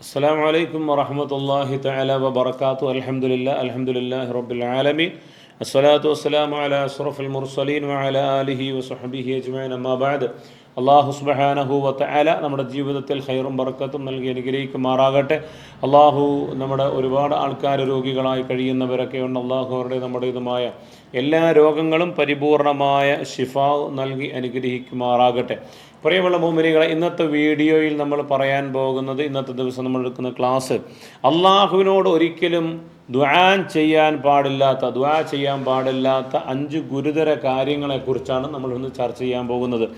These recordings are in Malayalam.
അസ്സാം വലൈക്കും വറഹമത്തല്ലാഹി തല വബർക്കാത്തു അലഹമുല്ല അലഹമുല്ലാ റബുലമി അസ്സലാത്തു വസ്സലാം അല അഷ്റഫുൽ മുർസലീൻ വഅല ആലിഹി വസഹബിഹി അജ്മൈൻ അമ്മാബാദ് അള്ളാഹു സുബഹാനഹു വത്തല നമ്മുടെ ജീവിതത്തിൽ ഹൈറും ബർക്കത്തും നൽകി അനുഗ്രഹിക്കുമാറാകട്ടെ. അള്ളാഹു നമ്മുടെ ഒരുപാട് ആൾക്കാർ രോഗികളായി കഴിയുന്നവരൊക്കെ ഉണ്ട് അള്ളാഹു അവരുടെ നമ്മുടേതുമായ എല്ലാ രോഗങ്ങളും പരിപൂർണമായ ശിഫ നൽകി അനുഗ്രഹിക്കുമാറാകട്ടെ. പ്രിയമുള്ള ഭൂമിനികളെ ഇന്നത്തെ വീഡിയോയിൽ നമ്മൾ പറയാൻ പോകുന്നത് ഇന്നത്തെ ദിവസം നമ്മൾ എടുക്കുന്ന ക്ലാസ്. അള്ളാഹുവിനോട് ഒരിക്കലും ദ്വാൻ ചെയ്യാൻ പാടില്ലാത്ത ദ്വാ ചെയ്യാൻ പാടില്ലാത്ത അഞ്ച് ഗുരുതര കാര്യങ്ങളെക്കുറിച്ചാണ് നമ്മൾ ഇന്ന് ചർച്ച ചെയ്യാൻ പോകുന്നത്.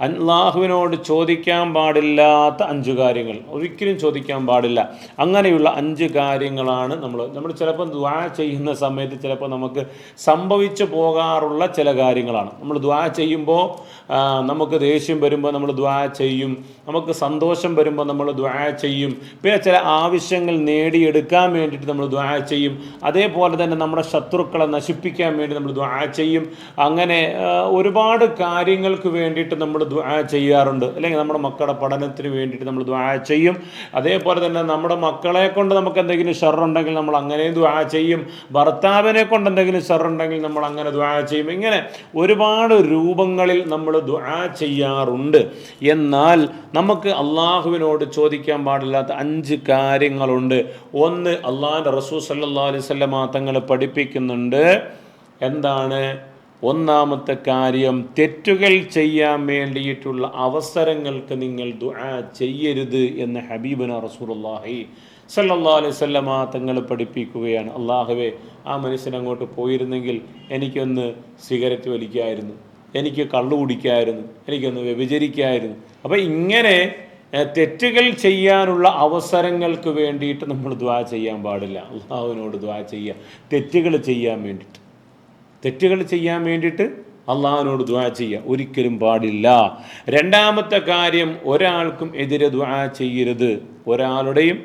അള്ളാഹുവിനോട് ചോദിക്കാൻ പാടില്ലാത്ത അഞ്ച് കാര്യങ്ങൾ. ഒരിക്കലും ചോദിക്കാൻ പാടില്ല. അങ്ങനെയുള്ള അഞ്ച് കാര്യങ്ങളാണ് നമ്മൾ നമ്മൾ ചിലപ്പോൾ ദ്വാ ചെയ്യുന്ന സമയത്ത് ചിലപ്പോൾ നമുക്ക് സംഭവിച്ചു പോകാറുള്ള ചില കാര്യങ്ങളാണ്. നമ്മൾ ദ്വാ ചെയ്യുമ്പോൾ നമുക്ക് ദേഷ്യം വരുമ്പോൾ നമ്മൾ ദ്വാ ചെയ്യും. നമുക്ക് സന്തോഷം വരുമ്പോൾ നമ്മൾ ദ്വാ ചെയ്യും. പിന്നെ ചില ആവശ്യങ്ങൾ നേടിയെടുക്കാൻ വേണ്ടിയിട്ട് നമ്മൾ ദ്വാ ചെയ്യും. അതേപോലെ തന്നെ നമ്മുടെ ശത്രുക്കളെ നശിപ്പിക്കാൻ വേണ്ടി നമ്മൾ ദ്വാ ചെയ്യും. അങ്ങനെ ഒരുപാട് കാര്യങ്ങൾക്ക് വേണ്ടിയിട്ട് നമ്മൾ ദ്വാ ചെയ്യാറുണ്ട്. അല്ലെങ്കിൽ നമ്മുടെ മക്കളുടെ പഠനത്തിന് വേണ്ടിയിട്ട് നമ്മൾ ദ്വാ ചെയ്യും. അതേപോലെ തന്നെ നമ്മുടെ മക്കളെ കൊണ്ട് നമുക്ക് എന്തെങ്കിലും ഷറുണ്ടെങ്കിൽ നമ്മൾ അങ്ങനെയും ദ്വാ ചെയ്യും. ഭർത്താവിനെ കൊണ്ട് എന്തെങ്കിലും ഷറുണ്ടെങ്കിൽ നമ്മൾ അങ്ങനെ ദ്വാ ചെയ്യും. ഇങ്ങനെ ഒരുപാട് രൂപങ്ങളിൽ നമ്മൾ ദ്വാ ചെയ്യാറുണ്ട്. എന്നാൽ നമുക്ക് അള്ളാഹുവിനോട് ചോദിക്കാൻ പാടില്ലാത്ത അഞ്ച് കാര്യങ്ങളുണ്ട്. ഒന്ന് അള്ളാഹിന്റെ റസൂൽ സല്ലാ അലൈവല്ല മാത്തങ്ങൾ തങ്ങൾ പഠിപ്പിക്കുന്നുണ്ട്. എന്താണ്? ഒന്നാമത്തെ കാര്യം തെറ്റുകൾ ചെയ്യാൻ വേണ്ടിയിട്ടുള്ള അവസരങ്ങൾക്ക് നിങ്ങൾ ദുആ ചെയ്യരുത് എന്ന് ഹബീബന റസൂലുള്ളാഹി സല്ലാ അലൈഹി വസല്ലമ തങ്ങൾ പഠിപ്പിക്കുകയാണ്. അള്ളാഹുവേ ആ മനുഷ്യൻ അങ്ങോട്ട് പോയിരുന്നെങ്കിൽ എനിക്കൊന്ന് സിഗരറ്റ് വലിക്കായിരുന്നു എനിക്ക് കള്ളു കുടിക്കായിരുന്നു എനിക്കൊന്ന് വ്യഭിചരിക്കായിരുന്നു. അപ്പോൾ ഇങ്ങനെ തെറ്റുകൾ ചെയ്യാനുള്ള അവസരങ്ങൾക്ക് വേണ്ടിയിട്ട് നമ്മൾ ദ്വാ ചെയ്യാൻ പാടില്ല. അള്ളാഹുവിനോട് ദ്വാ ചെയ്യുക തെറ്റുകൾ ചെയ്യാൻ വേണ്ടിയിട്ട്. തെറ്റുകൾ ചെയ്യാൻ വേണ്ടിയിട്ട് അള്ളാഹുവിനോട് ദ്വാ ചെയ്യുക. ഒരിക്കലും പാടില്ല. രണ്ടാമത്തെ കാര്യം ഒരാൾക്കും എതിരെ ദ്വാ ചെയ്യരുത്. ഒരാളുടെയും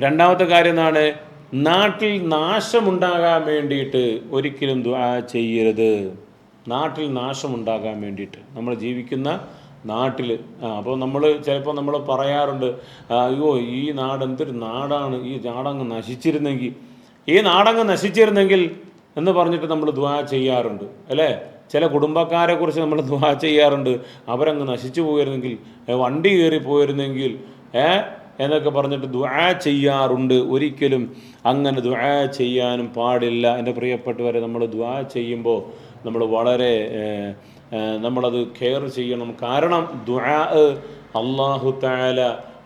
രണ്ടാമത്തെ കാര്യം എന്താണ്? നാട്ടിൽ നാശമുണ്ടാകാൻ വേണ്ടിയിട്ട് ഒരിക്കലും ദ്വാ ചെയ്യരുത്. നാട്ടിൽ നാശമുണ്ടാകാൻ വേണ്ടിയിട്ട്. നമ്മൾ ജീവിക്കുന്ന നാട്ടിൽ അപ്പോൾ നമ്മൾ ചിലപ്പോൾ നമ്മൾ പറയാറുണ്ട് അയ്യോ ഈ നാട് എന്തൊരു നാടാണ് ഈ നാടങ്ങ് നശിച്ചിരുന്നെങ്കിൽ ഈ നാടങ്ങ് നശിച്ചിരുന്നെങ്കിൽ എന്ന് പറഞ്ഞിട്ട് നമ്മൾ ദ്വാ ചെയ്യാറുണ്ട് അല്ലേ? ചില കുടുംബക്കാരെ കുറിച്ച് നമ്മൾ ദ്വാ ചെയ്യാറുണ്ട്. അവരങ്ങ് നശിച്ചു പോയിരുന്നെങ്കിൽ വണ്ടി കയറി പോയിരുന്നെങ്കിൽ ഏ എന്നൊക്കെ പറഞ്ഞിട്ട് ദ്വാ ചെയ്യാറുണ്ട്. ഒരിക്കലും അങ്ങനെ ദ്വാ ചെയ്യാനും പാടില്ല. എന്റെ പ്രിയപ്പെട്ടവരെ നമ്മൾ ദ്വാ ചെയ്യുമ്പോൾ നമ്മൾ വളരെ നമ്മളത് കെയർ ചെയ്യണം. കാരണം ദ്വാ അള്ളാഹു താല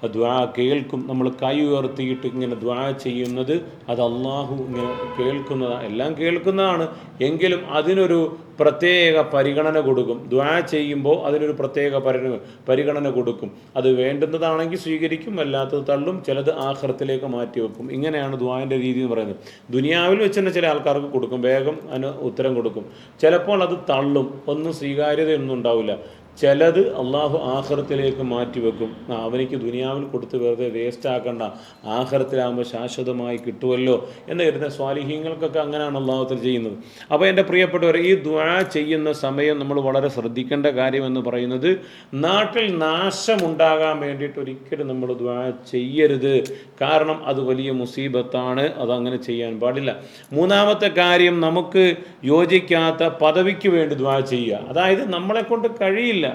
ദ്വാ കേൾക്കും. നമ്മൾ കൈ ഉയർത്തിയിട്ട് ഇങ്ങനെ ദ്വാ ചെയ്യുന്നത് അത് അള്ളാഹു ഇങ്ങനെ കേൾക്കുന്നതാണ് എല്ലാം കേൾക്കുന്നതാണ്. എങ്കിലും അതിനൊരു പ്രത്യേക പരിഗണന കൊടുക്കും. ദ്വാ ചെയ്യുമ്പോൾ അതിനൊരു പ്രത്യേക പരിഗണന പരിഗണന കൊടുക്കും. അത് വേണ്ടുന്നതാണെങ്കിൽ സ്വീകരിക്കും അല്ലാത്തത് തള്ളും. ചിലത് ആഹ്റത്തിലേക്ക് മാറ്റി വെക്കും. ഇങ്ങനെയാണ് ദ്വാന്റെ രീതി എന്ന് പറയുന്നത്. ദുനിയാവിൽ വെച്ച് തന്നെ ചില ആൾക്കാർക്ക് കൊടുക്കും. വേഗം അതിന് ഉത്തരം കൊടുക്കും. ചിലപ്പോൾ അത് തള്ളും. ഒന്നും സ്വീകാര്യതയൊന്നും ഉണ്ടാവില്ല. ചിലത് അള്ളാഹു ആഹ്റത്തിലേക്ക് മാറ്റി വെക്കും. ആ, അവനിക്ക് ദുനിയാവിൽ കൊടുത്ത് വെറുതെ വേസ്റ്റ് ആക്കണ്ട. ആഹ്റത്തിലാകുമ്പോൾ ശാശ്വതമായി കിട്ടുമല്ലോ എന്ന് കരുതുന്ന സ്വാലിഹ്യങ്ങൾക്കൊക്കെ അങ്ങനെയാണ് അള്ളാഹുത്തിൽ ചെയ്യുന്നത്. അപ്പോൾ എന്റെ പ്രിയപ്പെട്ടവർ ഈ ദ്വാ ചെയ്യുന്ന സമയം നമ്മൾ വളരെ ശ്രദ്ധിക്കേണ്ട കാര്യം എന്ന് പറയുന്നത് നാട്ടിൽ നാശമുണ്ടാകാൻ വേണ്ടിയിട്ട് ഒരിക്കലും നമ്മൾ ദ്വാ ചെയ്യരുത്. കാരണം അത് വലിയ മുസീബത്താണ്. അതങ്ങനെ ചെയ്യാൻ പാടില്ല. മൂന്നാമത്തെ കാര്യം നമുക്ക് യോജിക്കാത്ത പദവിക്ക് വേണ്ടി ദ്വാ ചെയ്യുക. അതായത് നമ്മളെ കൊണ്ട് കഴിയില്ല.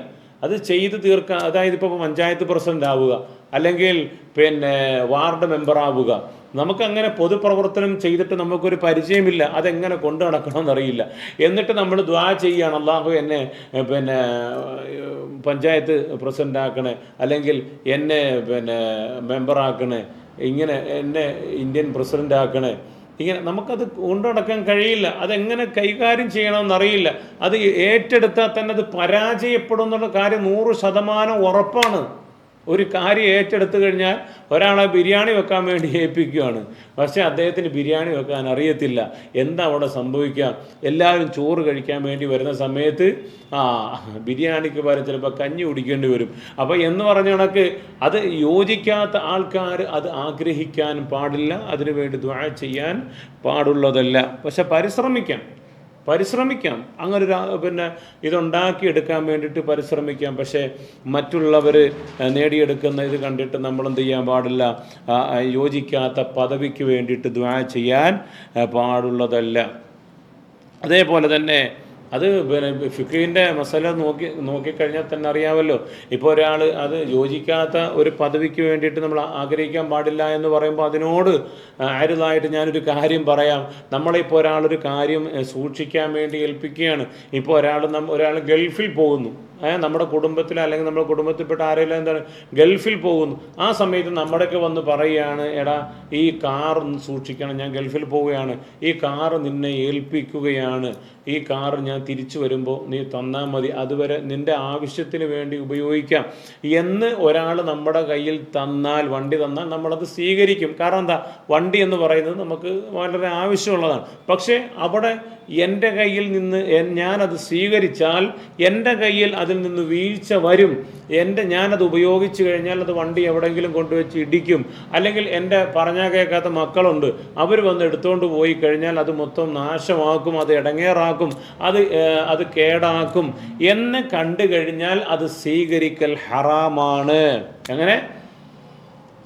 അത് ചെയ്ത് തീർക്കാൻ അതായത് ഇപ്പോൾ പഞ്ചായത്ത് പ്രസിഡന്റ് ആവുക അല്ലെങ്കിൽ പിന്നെ വാർഡ് മെമ്പർ ആവുക നമുക്കങ്ങനെ പൊതുപ്രവർത്തനം ചെയ്തിട്ട് നമുക്കൊരു പരിചയമില്ല അതെങ്ങനെ കൊണ്ടു നടക്കണമെന്നറിയില്ല. എന്നിട്ട് നമ്മൾ ദ്വാ ചെയ്യുകയാണ് അള്ളാഹു എന്നെ പിന്നെ പഞ്ചായത്ത് പ്രസിഡന്റ് ആക്കണേ അല്ലെങ്കിൽ എന്നെ പിന്നെ മെമ്പറാക്കണേ ഇങ്ങനെ എന്നെ ഇന്ത്യൻ പ്രസിഡന്റ് ആക്കണേ ഇങ്ങനെ നമുക്കത് കൊണ്ടുനടക്കാൻ കഴിയില്ല. അതെങ്ങനെ കൈകാര്യം ചെയ്യണമെന്നറിയില്ല. അത് ഏറ്റെടുത്താൽ തന്നെ അത് പരാജയപ്പെടും എന്നുള്ള കാര്യം നൂറ് ശതമാനം ഉറപ്പാണ്. ഒരു കാര്യം ഏറ്റെടുത്തു കഴിഞ്ഞാൽ ഒരാളെ ബിരിയാണി വെക്കാൻ വേണ്ടി ഏൽപ്പിക്കുകയാണ്. പക്ഷേ അദ്ദേഹത്തിന് ബിരിയാണി വെക്കാൻ അറിയത്തില്ല. എന്താ അവിടെ സംഭവിക്കുക? എല്ലാവരും ചോറ് കഴിക്കാൻ വേണ്ടി വരുന്ന സമയത്ത് ആ ബിരിയാണിക്ക് പകരം ചിലപ്പോൾ കഞ്ഞി കുടിക്കേണ്ടി വരും. അപ്പോൾ എന്ന് പറഞ്ഞ കണക്ക് അത് യോജിക്കാത്ത ആൾക്കാർ അത് ആഗ്രഹിക്കാൻ പാടില്ല. അതിനുവേണ്ടി ദ്വാഴ ചെയ്യാൻ പാടുള്ളതല്ല. പക്ഷെ പരിശ്രമിക്കാം. പരിശ്രമിക്കാം. അങ്ങനെ ഒരു പിന്നെ ഇതുണ്ടാക്കിയെടുക്കാൻ വേണ്ടിയിട്ട് പരിശ്രമിക്കാം. പക്ഷേ മറ്റുള്ളവർ നേടിയെടുക്കുന്ന ഇത് കണ്ടിട്ട് നമ്മൾ എന്ത് ചെയ്യാൻ പാടില്ല. യോജിക്കാത്ത പദവിക്ക് വേണ്ടിയിട്ട് ദ്വാ ചെയ്യാൻ പാടുള്ളതല്ല. അതേപോലെ തന്നെ അത് പിന്നെ ഫിഖിന്റെ മസാല നോക്കി നോക്കിക്കഴിഞ്ഞാൽ തന്നെ അറിയാമല്ലോ. ഇപ്പോൾ ഒരാൾ അത് യോജിക്കാത്ത ഒരു പദവിക്ക് വേണ്ടിയിട്ട് നമ്മൾ ആഗ്രഹിക്കാൻ പാടില്ല എന്ന് പറയുമ്പോൾ അതിനോട് ആരുതായിട്ട് ഞാനൊരു കാര്യം പറയാം. നമ്മളിപ്പോൾ ഒരാളൊരു കാര്യം സൂക്ഷിക്കാൻ വേണ്ടി ഏൽപ്പിക്കുകയാണ്. ഇപ്പോൾ ഒരാൾ നം ഒരാൾ ഗൾഫിൽ പോകുന്നു. നമ്മുടെ കുടുംബത്തിൽ അല്ലെങ്കിൽ നമ്മുടെ കുടുംബത്തിൽപ്പെട്ട ആരെങ്കിലും എന്താണ് ഗൾഫിൽ പോകുന്നു. ആ സമയത്ത് നമ്മുടെയൊക്കെ വന്ന് പറയുകയാണ് എടാ ഈ കാർ സൂക്ഷിക്കണം. ഞാൻ ഗൾഫിൽ പോവുകയാണ്. ഈ കാർ നിന്നെ ഏൽപ്പിക്കുകയാണ്. ഈ കാർ ഞാൻ തിരിച്ചു വരുമ്പോൾ നീ തന്നാൽ മതി. അതുവരെ നിന്റെ ആവശ്യത്തിന് വേണ്ടി ഉപയോഗിക്കാം. എന്ന് ഒരാൾ നമ്മുടെ കയ്യിൽ തന്നാൽ വണ്ടി തന്നാൽ നമ്മളത് സ്വീകരിക്കും. കാരണം എന്താ? വണ്ടി എന്ന് പറയുന്നത് നമുക്ക് വളരെ ആവശ്യമുള്ളതാണ്. പക്ഷേ അവിടെ എന്റെ കയ്യിൽ നിന്ന് ഞാനത് സ്വീകരിച്ചാൽ എന്റെ കയ്യിൽ അതിൽ നിന്ന് വീഴ്ച വരും. എന്റെ ഞാനത് ഉപയോഗിച്ച് കഴിഞ്ഞാൽ അത് വണ്ടി എവിടെയെങ്കിലും കൊണ്ടുവച്ച് ഇടിക്കും. അല്ലെങ്കിൽ എന്റെ പറഞ്ഞാൽ കേൾക്കാത്ത മക്കളുണ്ട്. അവർ വന്ന് എടുത്തുകൊണ്ട് പോയി കഴിഞ്ഞാൽ അത് മൊത്തം നാശമാക്കും അത് ഇടങ്ങേറാക്കും അത് അത് കേടാക്കും എന്ന് കണ്ടു കഴിഞ്ഞാൽ അത് സ്വീകരിക്കൽ ഹറാമാണ്. അങ്ങനെ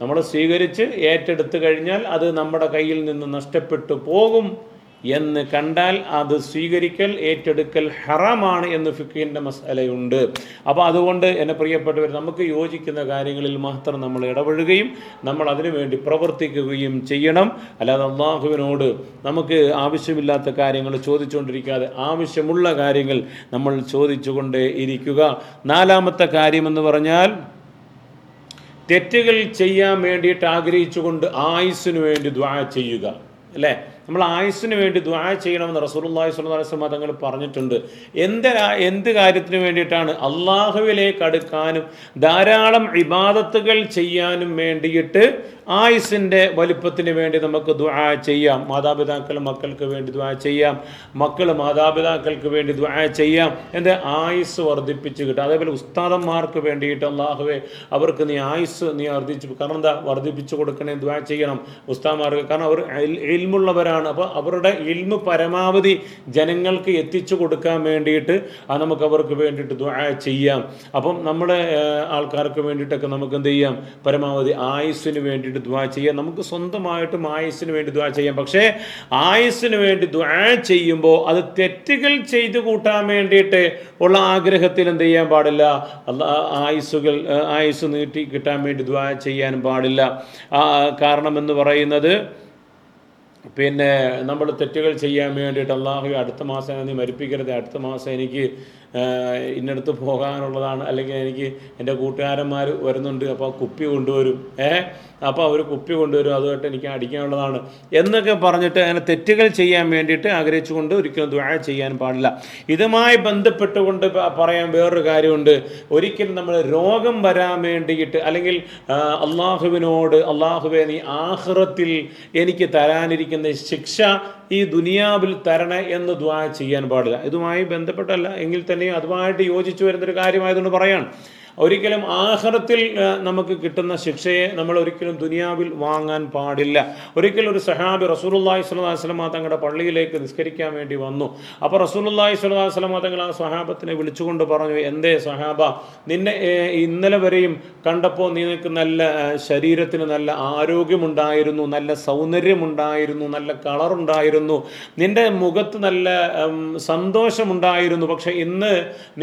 നമ്മൾ സ്വീകരിച്ച് ഏറ്റെടുത്തു കഴിഞ്ഞാൽ അത് നമ്മുടെ കയ്യിൽ നിന്ന് നഷ്ടപ്പെട്ടു പോകും. എന്ന് കണ്ടാൽ അത് സ്വീകരിക്കൽ ഏറ്റെടുക്കൽ ഹറാമാണ് എന്ന് ഫിഖിന്റെ മസാലയുണ്ട്. അപ്പോൾ അതുകൊണ്ട് എന്നെ പ്രിയപ്പെട്ടവർ നമുക്ക് യോജിക്കുന്ന കാര്യങ്ങളിൽ മാത്രം നമ്മൾ ഇടപെടുകയും നമ്മൾ അതിനു വേണ്ടി പ്രവർത്തിക്കുകയും ചെയ്യണം. അല്ലാതെ അള്ളാഹുവിനോട് നമുക്ക് ആവശ്യമില്ലാത്ത കാര്യങ്ങൾ ചോദിച്ചുകൊണ്ടിരിക്കാതെ ആവശ്യമുള്ള കാര്യങ്ങൾ നമ്മൾ ചോദിച്ചുകൊണ്ടേ ഇരിക്കുക. നാലാമത്തെ കാര്യമെന്ന് പറഞ്ഞാൽ തെറ്റുകൾ ചെയ്യാൻ വേണ്ടിയിട്ട് ആഗ്രഹിച്ചുകൊണ്ട് ആയുസ്സിന് വേണ്ടി ദ്വാ ചെയ്യുക. അല്ലേ? നമ്മൾ ആയുസ്സിന് വേണ്ടി ദ്വാ ചെയ്യണമെന്ന് റസൂലുള്ളാഹി സ്വല്ലല്ലാഹു അലൈഹി വസല്ലം തങ്ങൾ പറഞ്ഞിട്ടുണ്ട്. എന്ത് എന്ത് കാര്യത്തിന് വേണ്ടിയിട്ടാണ് അള്ളാഹുവിലേക്ക് അടുക്കാനും ധാരാളം ഇബാദത്തുകൾ ചെയ്യാനും വേണ്ടിയിട്ട് ആയുസിന്റെ വലിപ്പത്തിന് വേണ്ടി നമുക്ക് ദ്വാ ചെയ്യാം. മാതാപിതാക്കൾ മക്കൾക്ക് വേണ്ടി ദ്വാ ചെയ്യാം. മക്കൾ മാതാപിതാക്കൾക്ക് വേണ്ടി ദ്വാ ചെയ്യാം. എന്റെ ആയുസ് വർദ്ധിപ്പിച്ച് കിട്ടും. അതേപോലെ ഉസ്താദന്മാർക്ക് വേണ്ടിയിട്ട് അള്ളാഹുവെ അവർക്ക് നീ ആയുസ് നീ വർദ്ധിച്ചു കാരണം എന്താ? വർദ്ധിപ്പിച്ചു കൊടുക്കണേ ദ്വാ ചെയ്യണം. ഉസ്താദന്മാർക്ക് കാരണം അവർ ഇൽമുള്ളവരാണ് അപ്പോൾ അവരുടെ ഇൽമ് പരമാവധി ജനങ്ങൾക്ക് എത്തിച്ചു കൊടുക്കാൻ വേണ്ടിയിട്ട് നമുക്ക് അവർക്ക് വേണ്ടിയിട്ട് ചെയ്യാം. അപ്പം നമ്മുടെ ആൾക്കാർക്ക് വേണ്ടിയിട്ടൊക്കെ നമുക്ക് എന്ത് ചെയ്യാം? പരമാവധി ആയുസ്സിന് വേണ്ടിയിട്ട് ദ്വാ ചെയ്യാം. നമുക്ക് സ്വന്തമായിട്ടും ആയുസ്സിന് വേണ്ടി ദ്വാ ചെയ്യാം. പക്ഷേ ആയുസ്സിന് വേണ്ടി ദ്വാ ചെയ്യുമ്പോൾ അത് തെറ്റുകൾ ചെയ്തു കൂട്ടാൻ വേണ്ടിയിട്ട് ഉള്ള ആഗ്രഹത്തിൽ എന്ത് ചെയ്യാൻ പാടില്ല? ആയുസ്സുകൾ ആയുസ് നീട്ടി കിട്ടാൻ വേണ്ടി ദ്വാ ചെയ്യാൻ പാടില്ല. കാരണം എന്ന് പറയുന്നത് പിന്നെ നമ്മൾ തെറ്റുകൾ ചെയ്യാൻ വേണ്ടിയിട്ട് അള്ളാഹു അടുത്ത മാസം നീ മരിപ്പിക്കരുത്. അടുത്ത മാസം എനിക്ക് ഇന്നടുത്ത് പോകാനുള്ളതാണ്. അല്ലെങ്കിൽ എനിക്ക് എന്റെ കൂട്ടുകാരന്മാർ വരുന്നുണ്ട് അപ്പോൾ കുപ്പി കൊണ്ടുവരും. ഏ? അപ്പോൾ അവർ കുപ്പി കൊണ്ടുവരും അതുമായിട്ട് എനിക്ക് അടിക്കാനുള്ളതാണ്. എന്നൊക്കെ പറഞ്ഞിട്ട് അങ്ങനെ തെറ്റുകൾ ചെയ്യാൻ വേണ്ടിയിട്ട് ആഗ്രഹിച്ചുകൊണ്ട് ഒരിക്കലും ദ്വാ ചെയ്യാൻ പാടില്ല. ഇതുമായി ബന്ധപ്പെട്ടുകൊണ്ട് പറയാൻ വേറൊരു കാര്യമുണ്ട്. ഒരിക്കലും നമ്മൾ രോഗം വരാൻ വേണ്ടിയിട്ട് അല്ലെങ്കിൽ അള്ളാഹുവിനോട് അള്ളാഹുവെ നീ ആഹ്റത്തിൽ എനിക്ക് തരാനിരിക്കുന്ന ശിക്ഷ ഈ ദുനിയാവിൽ തരണേ എന്ന് ദ്വാ ചെയ്യാൻ പാടില്ല. ഇതുമായി ബന്ധപ്പെട്ടല്ല. എങ്കിൽ തന്നെയും അതുമായിട്ട് യോജിച്ചു വരുന്നൊരു കാര്യമായതുകൊണ്ട് പറയാണ്. ഒരിക്കലും ആഹ്റത്തിൽ നമുക്ക് കിട്ടുന്ന ശിക്ഷയെ നമ്മൾ ഒരിക്കലും ദുനിയാവിൽ വാങ്ങാൻ പാടില്ല. ഒരിക്കലും ഒരു സഹാബി റസൂലുള്ളാഹി സ്വല്ലല്ലാഹി അലൈഹി വസല്ലം തങ്ങളുടെ പള്ളിയിലേക്ക് നിസ്കരിക്കാൻ വേണ്ടി വന്നു. അപ്പോൾ റസൂലുള്ളാഹി സ്വല്ലല്ലാഹി അലൈഹി വസല്ലം തങ്ങൾ ആ സഹാബത്തിനെ വിളിച്ചുകൊണ്ട് പറഞ്ഞു എന്തേ സഹാബ നിന്നെ ഇന്നലെ വരെയും കണ്ടപ്പോൾ നിനക്ക് നല്ല ശരീരത്തിന് നല്ല ആരോഗ്യമുണ്ടായിരുന്നു നല്ല സൗന്ദര്യമുണ്ടായിരുന്നു നല്ല കളറുണ്ടായിരുന്നു നിന്റെ മുഖത്ത് നല്ല സന്തോഷമുണ്ടായിരുന്നു പക്ഷേ ഇന്ന്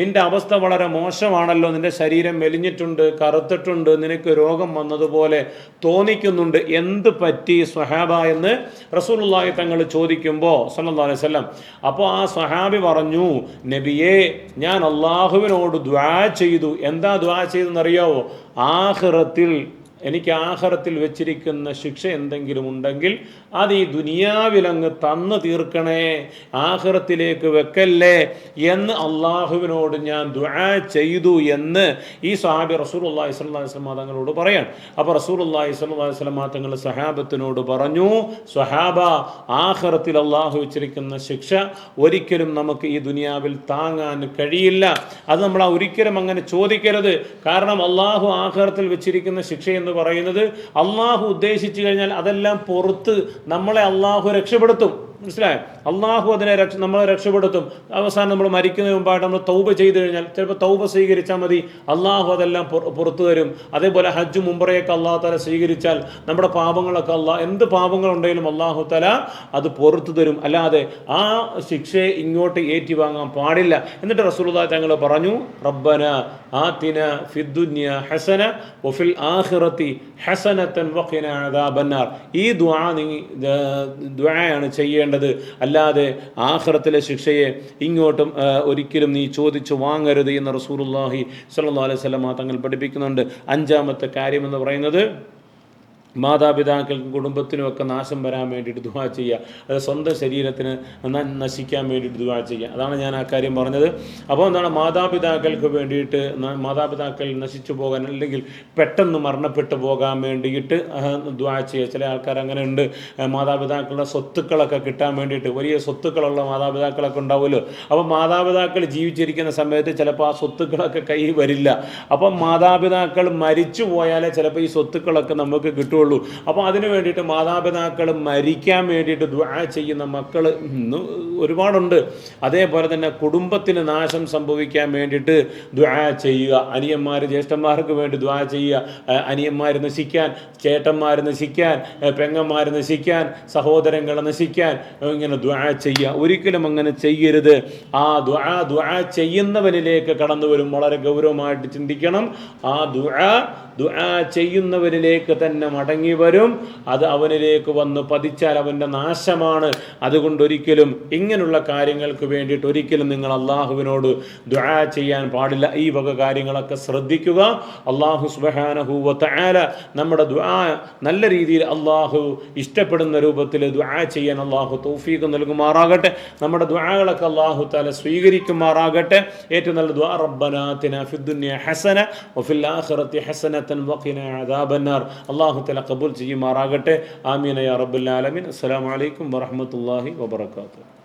നിന്റെ അവസ്ഥ വളരെ മോശമാണല്ലോ നിന്റെ ശരീരം മെലിഞ്ഞിട്ടുണ്ട് കറുത്തിട്ടുണ്ട് നിനക്ക് രോഗം വന്നതുപോലെ തോന്നിക്കുന്നുണ്ട്. എന്ത് പറ്റി സ്വഹാബ എന്ന് റസൂലുള്ളാഹി തങ്ങൾ ചോദിക്കുമ്പോൾ സല്ലല്ലാഹു അലൈഹി വസല്ലം അപ്പോൾ ആ സ്വഹാബി പറഞ്ഞു നബിയെ ഞാൻ അള്ളാഹുവിനോട് ദ്വാ ചെയ്തു. എന്താ ദ്വാ ചെയ്തെന്നറിയാവോ ആഖിറത്തിൽ എനിക്ക് ആഹാരത്തിൽ വെച്ചിരിക്കുന്ന ശിക്ഷ എന്തെങ്കിലും ഉണ്ടെങ്കിൽ അത് ഈ ദുനിയാവിലങ്ങ് തന്നു തീർക്കണേ ആഹാരത്തിലേക്ക് വെക്കല്ലേ എന്ന് അള്ളാഹുവിനോട് ഞാൻ ദുആ ചെയ്തു എന്ന് ഈ സഹാബി റസൂൽ അള്ളാഹി സ്വല്ലല്ലാഹി വസല്ലം തങ്ങളോട് പറയാണ്. അപ്പോൾ റസൂൽ അള്ളാഹി സ്വല്ലല്ലാഹി വസല്ലം തങ്ങൾ സഹാബത്തിനോട് പറഞ്ഞു സഹാബ ആഹാരത്തിൽ അള്ളാഹു വെച്ചിരിക്കുന്ന ശിക്ഷ ഒരിക്കലും നമുക്ക് ഈ ദുനിയാവിൽ താങ്ങാൻ കഴിയില്ല. അത് നമ്മൾ ഒരിക്കലും അങ്ങനെ ചോദിക്കരുത്. കാരണം അള്ളാഹു ആഹാരത്തിൽ വെച്ചിരിക്കുന്ന ശിക്ഷ എന്ന് പറയുന്നത് അള്ളാഹു ഉദ്ദേശിച്ചു കഴിഞ്ഞാൽ അതെല്ലാം പുറത്ത് നമ്മളെ അള്ളാഹു രക്ഷപ്പെടുത്തും. മനസ്സിലായോ? അള്ളാഹു അതിനെ രക്ഷ നമ്മളെ രക്ഷപ്പെടുത്തും. അവസാനം നമ്മൾ മരിക്കുന്ന മുമ്പായിട്ട് നമ്മൾ തൗബ ചെയ്തു കഴിഞ്ഞാൽ ചിലപ്പോൾ തൗബ സ്വീകരിച്ചാൽ മതി. അള്ളാഹു അതെല്ലാം പുറ- പുറത്തു തരും. അതേപോലെ ഹജ്ജ് മുമ്പറയൊക്കെ അള്ളാഹു തല സ്വീകരിച്ചാൽ നമ്മുടെ പാപങ്ങളൊക്കെ അള്ളാഹ് എന്ത് പാപങ്ങളുണ്ടെങ്കിലും അള്ളാഹു തല അത് പുറത്തു തരും. അല്ലാതെ ആ ശിക്ഷയെ ഇങ്ങോട്ട് ഏറ്റുവാങ്ങാൻ പാടില്ല. എന്നിട്ട് റസൂലുള്ളാഹി തങ്ങൾ പറഞ്ഞു റബ്ബന ആത്തിന ഫിദ്ദുന്യ ഹസന വഫിൽ ആഹിറത്തി ഹസനത്തൻ വഖിന അദാബന്നാർ. ഈ ദുആ നീ ദുആയാണ് ചെയ്യേണ്ടത്. അല്ലാതെ ആഹ്റത്തിലെ ശിക്ഷയെ ഇങ്ങോട്ടും ഒരിക്കലും നീ ചോദിച്ചു വാങ്ങരുത് എന്ന് റസൂലുള്ളാഹി സല്ലാ അലൈഹി വസല്ലം തങ്ങൾ പഠിപ്പിക്കുന്നുണ്ട്. അഞ്ചാമത്തെ കാര്യമെന്ന് പറയുന്നത് മാതാപിതാക്കൾക്കും കുടുംബത്തിനും ഒക്കെ നാശം വരാൻ വേണ്ടിയിട്ട് ദുവാ ചെയ്യുക. അത് സ്വന്തം ശരീരത്തിന് നശിക്കാൻ വേണ്ടിയിട്ട് ദുവാ ചെയ്യുക. അതാണ് ഞാൻ ആ കാര്യം പറഞ്ഞത്. അപ്പോൾ എന്താണ്? മാതാപിതാക്കൾക്ക് വേണ്ടിയിട്ട് മാതാപിതാക്കൾ നശിച്ചു പോകാൻ അല്ലെങ്കിൽ പെട്ടെന്ന് മരണപ്പെട്ടു പോകാൻ വേണ്ടിയിട്ട് ദുവാ ചെയ്യുക. ചില ആൾക്കാർ അങ്ങനെ ഉണ്ട്. മാതാപിതാക്കളുടെ സ്വത്തുക്കളൊക്കെ കിട്ടാൻ വേണ്ടിയിട്ട്. വലിയ സ്വത്തുക്കളുള്ള മാതാപിതാക്കളൊക്കെ ഉണ്ടാവുമല്ലോ. അപ്പോൾ മാതാപിതാക്കൾ ജീവിച്ചിരിക്കുന്ന സമയത്ത് ചിലപ്പോൾ ആ സ്വത്തുക്കളൊക്കെ കൈ വരില്ല. അപ്പം മാതാപിതാക്കൾ മരിച്ചു പോയാലേ ചിലപ്പോൾ ഈ സ്വത്തുക്കളൊക്കെ നമുക്ക് കിട്ടുള്ളൂ അപ്പോൾ അതിന് വേണ്ടിയിട്ട് മാതാപിതാക്കൾ മരിക്കാൻ വേണ്ടിയിട്ട് ദ്വാ ചെയ്യുന്ന മക്കൾ ഒരുപാടുണ്ട്. അതേപോലെ തന്നെ കുടുംബത്തിന് നാശം സംഭവിക്കാൻ വേണ്ടിയിട്ട് ദ്വാ ചെയ്യുക. അനിയന്മാർ ജ്യേഷ്ഠന്മാർക്ക് വേണ്ടി ദ്വാ ചെയ്യുക. അനിയന്മാർ നശിക്കാൻ ചേട്ടന്മാർ നശിക്കാൻ പെങ്ങന്മാർ നശിക്കാൻ സഹോദരങ്ങൾ നശിക്കാൻ ഇങ്ങനെ ദ്വാ ചെയ്യുക. ഒരിക്കലും അങ്ങനെ ചെയ്യരുത്. ആ ദ്വാ ദ്വാ ചെയ്യുന്നവനിലേക്ക് കടന്നു വരും. വളരെ ഗൗരവമായിട്ട് ചിന്തിക്കണം. ആ ദ്വാ ദ്വാ ചെയ്യുന്നവരിലേക്ക് തന്നെ മടങ്ങി വരും. അത് അവനിലേക്ക് വന്ന് പതിച്ചാൽ അവന്റെ നാശമാണ്. അതുകൊണ്ട് ഒരിക്കലും ഇങ്ങനെയുള്ള കാര്യങ്ങൾക്ക് വേണ്ടിയിട്ട് ഒരിക്കലും നിങ്ങൾ അള്ളാഹുവിനോട് ദുആ ചെയ്യാൻ പാടില്ല. ഈ വക കാര്യങ്ങളൊക്കെ ശ്രദ്ധിക്കുക. അള്ളാഹു സുബഹാനഹൂവ തആല നമ്മുടെ ദുആ നല്ല രീതിയിൽ അള്ളാഹു ഇഷ്ടപ്പെടുന്ന രൂപത്തിൽ ദുആ ചെയ്യാൻ അള്ളാഹു തൗഫീഖ് നൽകുമാറാകട്ടെ. നമ്മുടെ ദുആകളൊക്കെ അള്ളാഹു താല സ്വീകരിക്കുമാറാകട്ടെ. ഏറ്റവും നല്ല ദുആ റബ്ബനാത്തിന ഫിദ്ദുനിയ ഹസന വഫിൽ ആഖിറതി ഹസനത്തൻ വഖിന അള്ളാഹു തല കബൂൽ ചെയ്യുമാറാകട്ടെ. ആമീന യാ റബ്ബുൽ ആലമീൻ. അസ്സലാമു അലൈക്കും വറഹ്മത്തുള്ളാഹി വബറകാതുഹു.